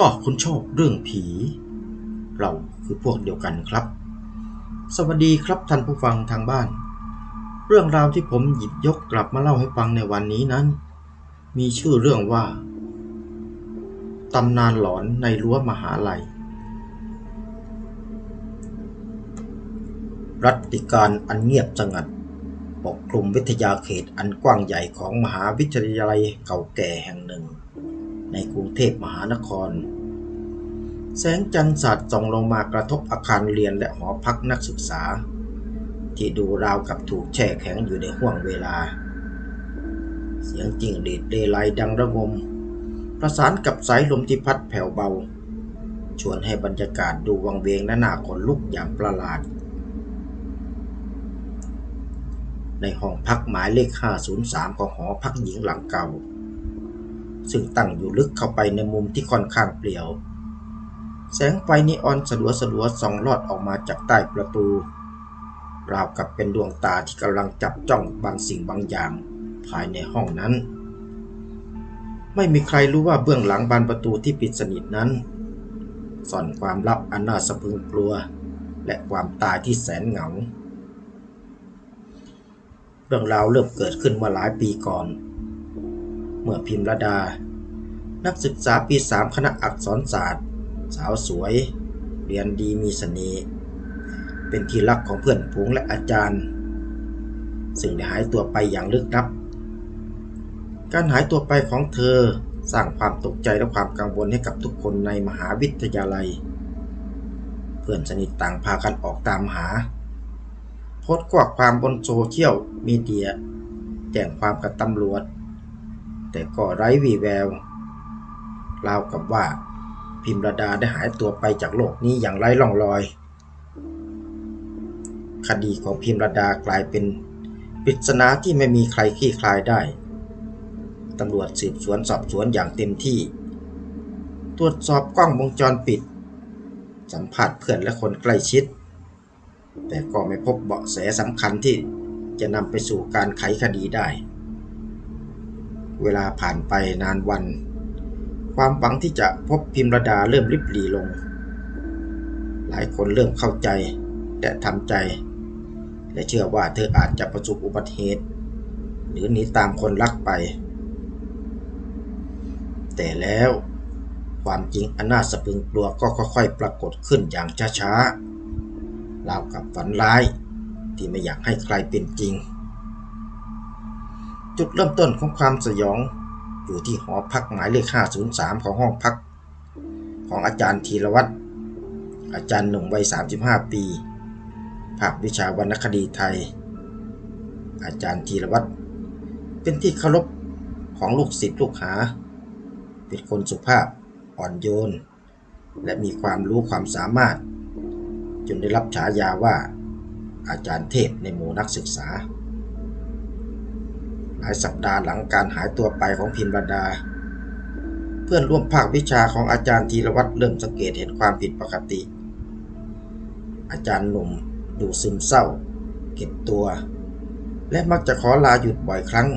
ถ้าคุณชอบเรื่องผี เราคือพวกเดียวกันครับ สวัสดีครับท่านผู้ฟังทางบ้าน เรื่องราวที่ผมหยิบยกกลับมาเล่าให้ฟังในวันนี้นั้น มีชื่อเรื่องว่าตำนานหลอนในรั้วมหาลัย รัตติการอันเงียบสงัด ปกคลุมวิทยาเขตอันกว้างใหญ่ของมหาวิทยาลัยเก่าแก่แห่งหนึ่ง ในกรุงเทพมหานคร แสงจันทร์สาดส่องลงมากระทบอาคารเรียนและหอพักนักศึกษา ที่ดูราวกับถูกแช่แข็งอยู่ในห่วงเวลา เสียงจิ้งหรีดเรไรดังระงม ประสานกับสายลมที่พัดแผ่วเบา ชวนให้บรรยากาศดูวังเวงและน่าขนลุกอย่างประหลาด ในห้องพักหมายเลข 503 ของหอพักหญิงหลังเก่า ซึ่งตั้งอยู่ลึกเข้าไปในมุมที่ค่อนข้างเปลี่ยว แสงไฟนีออนสลัวสลัวส่องลอดออกมาจากใต้ประตู ราวกับเป็นดวงตาที่กำลังจับจ้องบางสิ่งบางอย่างภายในห้องนั้น ไม่มีใครรู้ว่าเบื้องหลังบานประตูที่ปิดสนิทนั้นซ่อนความลับอันน่าสะพรึงกลัว และความตายที่แสนเหงา เรื่องราวเริ่มเกิดขึ้นเมื่อหลายปีก่อน เมื่อพิมรดา นักศึกษาปีสามคณะอักษรศาสตร์ สาวสวย เรียนดีมีเสน่ห์เป็นที่รักของเพื่อนฝูงและอาจารย์ ซึ่งได้หายตัวไปอย่างลึกลับ การหายตัวไปของเธอสร้างความตกใจและความกังวลให้กับทุกคนในมหาวิทยาลัย เพื่อนสนิทต่างพากันออกตามหาโพสต์ข้อความบนโซเชียลมีเดียแจ้งความกับตำรวจ แต่ก็ไร้วีแววราวกับว่า พิมรดาได้หายตัวไปจากโลกนี้อย่างไร้ร่องรอย คดีของพิมรดากลายเป็นปริศนาที่ไม่มีใครคลี่คลายได้ ตำรวจสืบสวนสอบสวนอย่างเต็มที่ ตรวจสอบกล้องวงจรปิด สัมผัสเพื่อนและคนใกล้ชิด แต่ก็ไม่พบเบาะแสสำคัญที่จะนำไปสู่การไขคดีได้ เวลาผ่านไปนานวัน ความหวังที่จะพบพิมรดาเริ่มริบหรี่ลง หลายคนเริ่มเข้าใจและทำใจ และเชื่อว่าเธออาจจะประสบอุบัติเหตุ หรือหนีตามคนรักไป แต่แล้วความจริงอันน่าสะพรึงกลัวก็ค่อยๆ ปรากฏขึ้นอย่างช้าๆราวกับฝันร้ายที่ไม่อยากให้ใครเป็นจริง จุดเริ่มต้นของความสยอง อยู่ที่หอพักหมายเลข 503 ของห้องพัก ของอาจารย์ธีรวัตรอาจารย์หนุ่มวัย 35 ปีภาควิชาวรรณคดีไทย อาจารย์ธีรวัตรเป็นที่เคารพของลูกศิษย์ลูกหา เป็นคนสุภาพอ่อนโยน และมีความรู้ความสามารถ จนได้รับฉายาว่า อาจารย์เทพในหมู่นักศึกษาายสัปดาห์หลังการหายตัวไปของพิมรดา เพื่อนร่วมภาควิชาของอาจารย์ธีรวัตรเริ่มสังเกตเห็นความผิดปกติ อาจารย์หนุ่มดูซึมเศร้า เก็บตัว และมักจะขอลาหยุดบ่อยครั้ง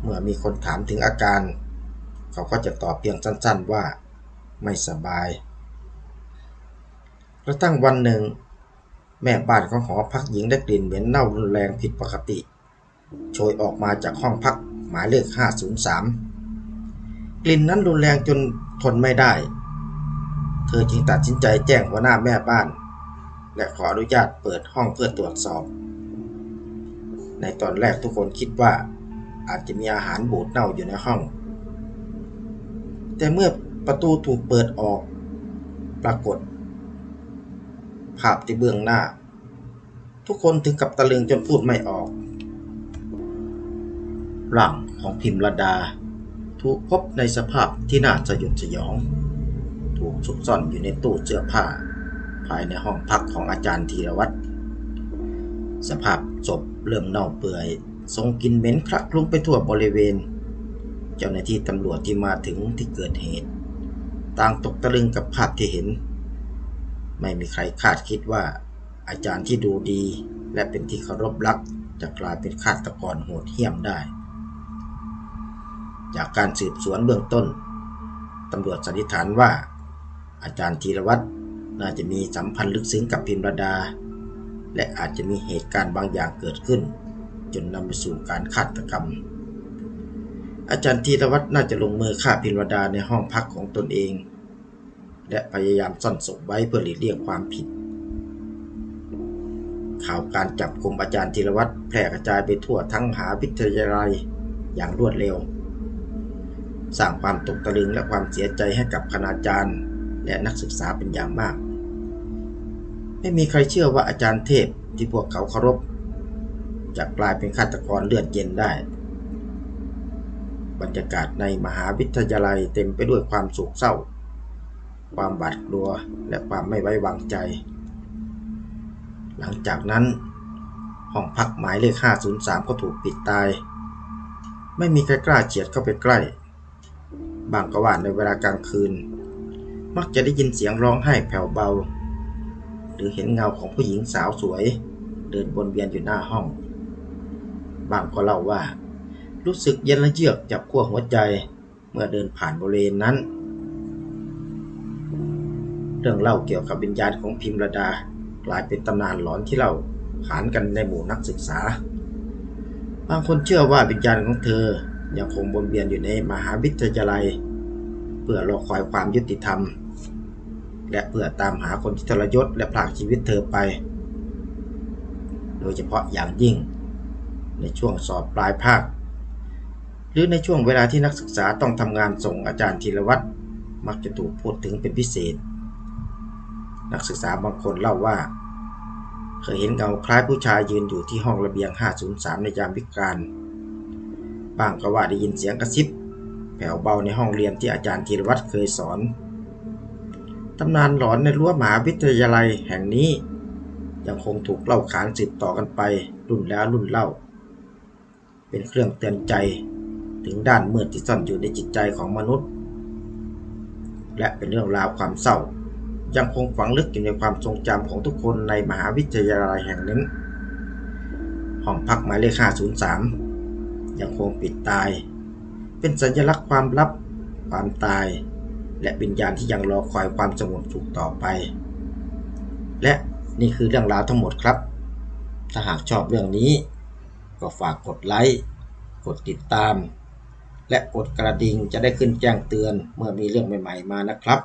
เมื่อมีคนถามถึงอาการ เขาก็จะตอบเพียงสั้นๆว่า ไม่สบายกระทั่งวันหนึ่ง แม่บ้านของหอพักหญิงได้กลิ่นเหม็นเน่ารุนแรงผิดปกติ โชยออกมาจากห้องพักหมายเลข 503 กลิ่นนั้นรุนแรงจนทนไม่ได้ เธอจึงตัดสินใจแจ้งหัวหน้าแม่บ้าน และขออนุญาตเปิดห้องเพื่อตรวจสอบ ในตอนแรกทุกคนคิดว่าอาจจะมีอาหารบูดเน่าอยู่ในห้อง แต่เมื่อประตูถูกเปิดออก ปรากฏ ภาพที่เบื้องหน้า ทุกคนถึงกับตะลึงจนพูดไม่ออก ร่างของพิมรดา ถูกพบในสภาพที่น่าสยดสยอง ถูกซุกซ่อนอยู่ในตู้เสื้อผ้า ภายในห้องพักของอาจารย์ธีรวัตรสภาพศพเริ่มเน่าเปื่อยทรงกินเหม็นคละคลุ้งไปทั่วบริเวณ เจ้าหน้าที่ตำรวจที่มาถึงที่เกิดเหตุ ต่างตกตะลึงกับภาพที่เห็น ไม่มีใครคาดคิดว่า อาจารย์ที่ดูดีและเป็นที่เคารพรักจะกลายเป็นฆาตกรโหดเหี้ยมได้ จากการสืบสวนเบื้องต้นตำรวจสันนิษฐานว่า อาจารย์ธีรวัตรน่าจะมีสัมพันธ์ลึกซึ้งกับพิมรดา และอาจจะมีเหตุการณ์บางอย่างเกิดขึ้น จนนำไปสู่การฆาตกรรม อาจารย์ธีรวัตรน่าจะลงมือฆ่าพิมรดาในห้องพักของตนเอง และพยายามซ่อนศพไว้เพื่อหลีกเลี่ยงความผิด ข่าวการจับกลุ่มอาจารย์ธีรวัตรแพร่กระจายไปทั่วทั้งมหาวิทยาลัยอย่างรวดเร็ว สร้างความตกตะลึงและความเสียใจให้กับคณาจารย์ และนักศึกษาเป็นอย่างมาก ไม่มีใครเชื่อว่าอาจารย์เทพที่พวกเขาเคารพจะกลายเป็นฆาตกรเลือดเย็นได้ บรรยากาศในมหาวิทยาลัยเต็มไปด้วยความโศกเศร้า ความบาดกลัวและความไม่ไว้วางใจ หลังจากนั้นห้องพักหมายเลข 503 ก็ถูกปิดตาย ไม่มีใครกล้าเฉียดเข้าไปใกล้ บางก็ว่าในเวลากลางคืน มักจะได้ยินเสียงร้องไห้แผ่วเบา หรือเห็นเงาของผู้หญิงสาวสวย เดินวนเวียนอยู่หน้าห้อง บางก็เล่าว่า รู้สึกเย็นและเยือกจับขั้วหัวใจเมื่อเดินผ่านบริเวณนั้น เรื่องเล่าเกี่ยวกับวิญญาณของพิมรดา กลายเป็นตำนานหลอนที่เล่าขานกันในหมู่นักศึกษา บางคนเชื่อว่าวิญญาณของเธอ ยังคงวนเวียนอยู่ในมหาวิทยาลัย เพื่อรอคอยความยุติธรรม และเพื่อตามหาคนที่ทรยศและพรากชีวิตเธอไป โดยเฉพาะอย่างยิ่ง ในช่วงสอบปลายภาค หรือในช่วงเวลาที่นักศึกษาต้องทำงานส่งอาจารย์ธีรวัตรมักจะถูกพูดถึงเป็นพิเศษ นักศึกษาบางคนเล่าว่า เคยเห็นเงาคล้ายผู้ชายยืนอยู่ที่ห้องระเบียง 503 ในยามวิกาล บางก็ว่าได้ยินเสียงกระซิบแผ่วเบาในห้องเรียนที่อาจารย์ธีรวัตรเคยสอน ตำนานหลอนในรั้วมหาวิทยาลัยแห่งนี้ ยังคงถูกเล่าขานสืบต่อกันไปรุ่นแล้วรุ่นเล่า เป็นเครื่องเตือนใจถึงด้านมืดที่ซ่อนอยู่ในจิตใจของมนุษย์ และเป็นเรื่องราวความเศร้า ยังคงฝังลึกอยู่ในความทรงจำของทุกคนในมหาวิทยาลัยแห่งนั้นห้องพักหมายเลข503 ยังคงปิดตาย เป็นสัญลักษณ์ความลับ ความตาย และวิญญาณที่ยังรอคอยความสงบสุขต่อไป และนี่คือเรื่องราวทั้งหมดครับ ถ้าหากชอบเรื่องนี้ ก็ฝากกดไลค์กดติดตาม และกดกระดิ่งจะได้ขึ้นแจ้งเตือนเมื่อมีเรื่องใหม่ ๆมานะครับ